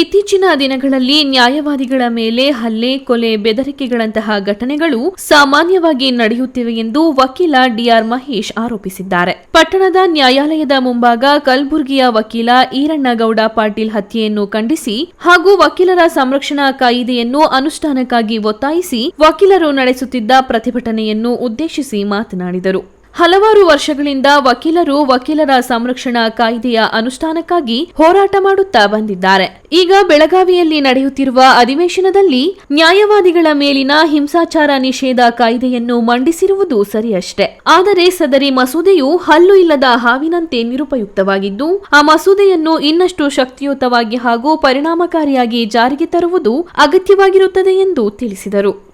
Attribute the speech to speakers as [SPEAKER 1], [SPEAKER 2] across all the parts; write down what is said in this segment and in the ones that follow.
[SPEAKER 1] ಇತ್ತೀಚಿನ ದಿನಗಳಲ್ಲಿ ನ್ಯಾಯವಾದಿಗಳ ಮೇಲೆ ಹಲ್ಲೆ, ಕೊಲೆ, ಬೆದರಿಕೆಗಳಂತಹ ಘಟನೆಗಳು ಸಾಮಾನ್ಯವಾಗಿ ನಡೆಯುತ್ತಿವೆ ಎಂದು ವಕೀಲ ಡಿಆರ್ ಮಹೇಶ್ ಆರೋಪಿಸಿದ್ದಾರೆ. ಪಟ್ಟಣದ ನ್ಯಾಯಾಲಯದ ಮುಂಭಾಗ ಕಲಬುರಗಿಯ ವಕೀಲ ಈರಣ್ಣಗೌಡ ಪಾಟೀಲ್ ಹತ್ಯೆಯನ್ನು ಖಂಡಿಸಿ ಹಾಗೂ ವಕೀಲರ ಸಂರಕ್ಷಣಾ ಕಾಯಿದೆಯನ್ನು ಅನುಷ್ಠಾನಕ್ಕಾಗಿ ಒತ್ತಾಯಿಸಿ ವಕೀಲರು ನಡೆಸುತ್ತಿದ್ದ ಪ್ರತಿಭಟನೆಯನ್ನು ಉದ್ದೇಶಿಸಿ ಮಾತನಾಡಿದರು. ಹಲವಾರು ವರ್ಷಗಳಿಂದ ವಕೀಲರು ವಕೀಲರ ಸಂರಕ್ಷಣಾ ಕಾಯ್ದೆಯ ಅನುಷ್ಠಾನಕ್ಕಾಗಿ ಹೋರಾಟ ಮಾಡುತ್ತಾ ಬಂದಿದ್ದಾರೆ. ಈಗ ಬೆಳಗಾವಿಯಲ್ಲಿ ನಡೆಯುತ್ತಿರುವ ಅಧಿವೇಶನದಲ್ಲಿ ನ್ಯಾಯವಾದಿಗಳ ಮೇಲಿನ ಹಿಂಸಾಚಾರ ನಿಷೇಧ ಕಾಯ್ದೆಯನ್ನು ಮಂಡಿಸಿರುವುದು ಸರಿಯಷ್ಟೇ. ಆದರೆ ಸದರಿ ಮಸೂದೆಯು ಹಲ್ಲು ಇಲ್ಲದ ಹಾವಿನಂತೆ ನಿರುಪಯುಕ್ತವಾಗಿದ್ದು, ಆ ಮಸೂದೆಯನ್ನು ಇನ್ನಷ್ಟು ಶಕ್ತಿಯುತವಾಗಿ ಹಾಗೂ ಪರಿಣಾಮಕಾರಿಯಾಗಿ ಜಾರಿಗೆ ತರುವುದು ಅಗತ್ಯವಾಗಿರುತ್ತದೆ ಎಂದು ತಿಳಿಸಿದರು.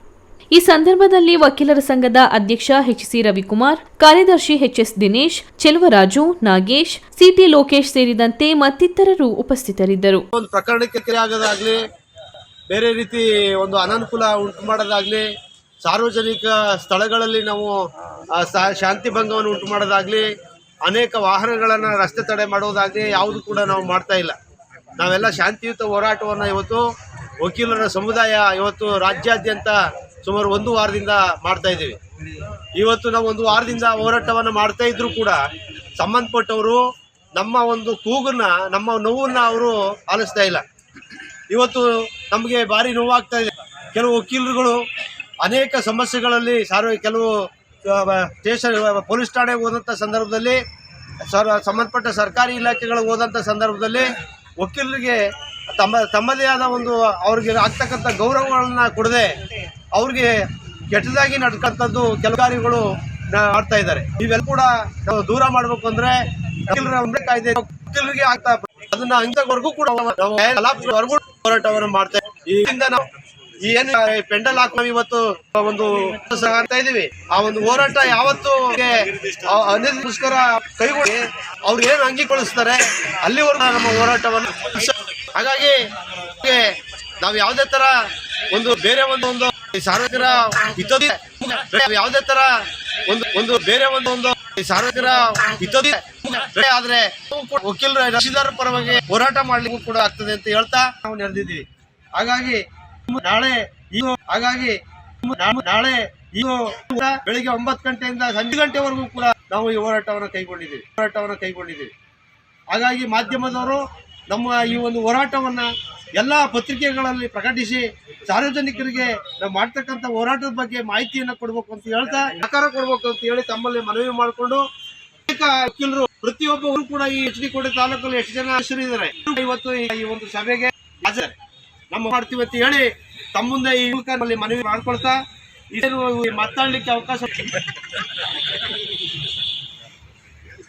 [SPEAKER 1] ಈ ಸಂದರ್ಭದಲ್ಲಿ ವಕೀಲರ ಸಂಘದ ಅಧ್ಯಕ್ಷ ಎಚ್ ಸಿ ರವಿಕುಮಾರ್, ಕಾರ್ಯದರ್ಶಿ H S Dinesh, Cheluvaraju, Nagesh, C T Lokesh ಸೇರಿದಂತೆ ಮತ್ತಿತರರು ಉಪಸ್ಥಿತರಿದ್ದರು.
[SPEAKER 2] ಒಂದು ಪ್ರಕರಣಕ್ಕೆ ಕೆರೆ ಆಗೋದಾಗ್ಲಿ, ಬೇರೆ ರೀತಿ ಒಂದು ಅನನುಕೂಲ ಉಂಟು ಮಾಡೋದಾಗ್ಲಿ, ಸಾರ್ವಜನಿಕ ಸ್ಥಳಗಳಲ್ಲಿ ನಾವು ಶಾಂತಿ ಭಂಗವನ್ನು ಉಂಟು ಮಾಡೋದಾಗ್ಲಿ, ಅನೇಕ ವಾಹನಗಳನ್ನು ರಸ್ತೆ ತಡೆ ಮಾಡೋದಾಗ್ಲಿ ಯಾವುದು ಕೂಡ ನಾವು ಮಾಡ್ತಾ ಇಲ್ಲ. ನಾವೆಲ್ಲ ಶಾಂತಿಯುತ ಹೋರಾಟವನ್ನು ಇವತ್ತು ವಕೀಲರ ಸಮುದಾಯ ಇವತ್ತು ರಾಜ್ಯಾದ್ಯಂತ ಸುಮಾರು ಒಂದು ವಾರದಿಂದ ಮಾಡ್ತಾ ಇದ್ದೀವಿ. ಇವತ್ತು ನಾವು ಒಂದು ವಾರದಿಂದ ಹೋರಾಟವನ್ನು ಮಾಡ್ತಾ ಇದ್ರು ಕೂಡ ಸಂಬಂಧಪಟ್ಟವರು ನಮ್ಮ ಒಂದು ಕೂಗನ್ನ, ನಮ್ಮ ನೋವನ್ನ ಅವರು ಆಲಿಸ್ತಾ ಇಲ್ಲ. ಇವತ್ತು ನಮಗೆ ಭಾರಿ ನೋವಾಗ್ತಾ ಇದೆ. ಕೆಲವು ವಕೀಲರುಗಳು ಅನೇಕ ಸಮಸ್ಯೆಗಳಲ್ಲಿ ಸಾರ್ವ ಕೆಲವು ಸ್ಟೇಷನ್ ಪೊಲೀಸ್ ಠಾಣೆಗೆ ಹೋದಂಥ ಸಂದರ್ಭದಲ್ಲಿ ಸಂಬಂಧಪಟ್ಟ ಸರ್ಕಾರಿ ಇಲಾಖೆಗಳಿಗೆ ಹೋದಂಥ ಸಂದರ್ಭದಲ್ಲಿ ವಕೀಲರಿಗೆ ತಮ್ಮ, ತಮ್ಮದೇ ಆದ ಒಂದು ಅವ್ರಿಗೆ ಆಗ್ತಕ್ಕಂಥ ಗೌರವಗಳನ್ನ ಕೊಡದೆ ಅವ್ರಿಗೆ ಕೆಟ್ಟದಾಗಿ ನಡ್ಕಂಥದ್ದು ಕೆಲವು ಕಾರ್ಯಗಳು ಮಾಡ್ತಾ ಇದ್ದಾರೆ. ಇವೆಲ್ಲ ಕೂಡ ದೂರ ಮಾಡಬೇಕು ಅಂದ್ರೆ ಕಾಯ್ದೆ. ವಕೀಲರಿಗೆ ಆಗ್ತಾ ಅದನ್ನ ಇಂಥವರೆಗೂ ಕೂಡ ಹೋರಾಟವನ್ನು ಮಾಡ್ತಾ. ಇದರಿಂದ ನಾವು ಏನು ಪೆಂಡಲ್ ಹಾಕೋ ಇವತ್ತು ಒಂದು ಸಹ ಅಂತ ಇದೀವಿ ಆ ಒಂದು ಹೋರಾಟ ಯಾವತ್ತು ಅನಿಲ್ಗೋಸ್ಕರ ಕೈಗೊಳ್ಳಿ. ಅವ್ರು ಏನು ಅಂಗೀಕರಿಸ್ತಾರೆ, ಅಲ್ಲಿವರೆಗೂ ನಮ್ಮ ಹೋರಾಟವನ್ನು ಹಾಗಾಗಿ ಹೀಗೆ ನಾವು ಯಾವುದೇ ತರ ಒಂದು ಬೇರೆ ಒಂದು ಒಂದು ಸಾರ್ವಜನಿಕರ ಹಿತೋದಿ ಯಾವುದೇ ತರ ಒಂದು ಒಂದು ಬೇರೆ ಒಂದು ಒಂದು ಈ ಸಾರ್ವಜನಿಕರ ಹಿತೋದಿ ಆದ್ರೆ ವಕೀಲರ ರಕ್ಷಿದಾರರ ಪರವಾಗಿ ಹೋರಾಟ ಮಾಡ್ಲಿಕ್ಕೂ ಕೂಡ ಆಗ್ತದೆ ಅಂತ ಹೇಳ್ತಾ ನಾವು ನೆರೆದಿದ್ದೀವಿ. ಹಾಗಾಗಿ ನಾಳೆ ಇದು ಹಾಗಾಗಿ ನಾಳೆ ಇದು ಬೆಳಿಗ್ಗೆ ಒಂಬತ್ತು ಗಂಟೆಯಿಂದ ಸಂಜೆ ಗಂಟೆವರೆಗೂ ಕೂಡ ನಾವು ಈ ಹೋರಾಟವನ್ನು ಕೈಗೊಂಡಿದ್ದೀವಿ. ಹೋರಾಟವನ್ನು ಕೈಗೊಂಡಿದ್ದೀವಿ. ಹಾಗಾಗಿ ಮಾಧ್ಯಮದವರು ನಮ್ಮ ಈ ಒಂದು ಹೋರಾಟವನ್ನು ಎಲ್ಲ ಪತ್ರಿಕೆಗಳಲ್ಲಿ ಪ್ರಕಟಿಸಿ ಸಾರ್ವಜನಿಕರಿಗೆ ನಾವು ಮಾಡ್ತಕ್ಕಂಥ ಹೋರಾಟದ ಬಗ್ಗೆ ಮಾಹಿತಿಯನ್ನು ಕೊಡಬೇಕು ಅಂತ ಹೇಳ್ತಾ ಸಹಕಾರ ಕೊಡಬೇಕು ಅಂತ ಹೇಳಿ ತಮ್ಮಲ್ಲಿ ಮನವಿ ಮಾಡಿಕೊಂಡು ವಕೀಲರು ಪ್ರತಿಯೊಬ್ಬರು ಕೂಡ ಈ ಎಚ್ ಡಿ ಕೋಟೆ ತಾಲೂಕಲ್ಲಿ ಎಷ್ಟು ಜನ ಹೆಸರಿದ್ದಾರೆ ಇವತ್ತು ಈ ಒಂದು ಸಭೆಗೆ ಹಾಜರ್. ನಮ್ಮ ಮಾಡ್ತೀವಿ ಅಂತ ಹೇಳಿ ತಮ್ಮ ಮುಂದೆ ಈ ಮನವಿ ಮಾಡ್ಕೊಳ್ತಾ ಇದನ್ನು ಮಾತಾಡಲಿಕ್ಕೆ ಅವಕಾಶ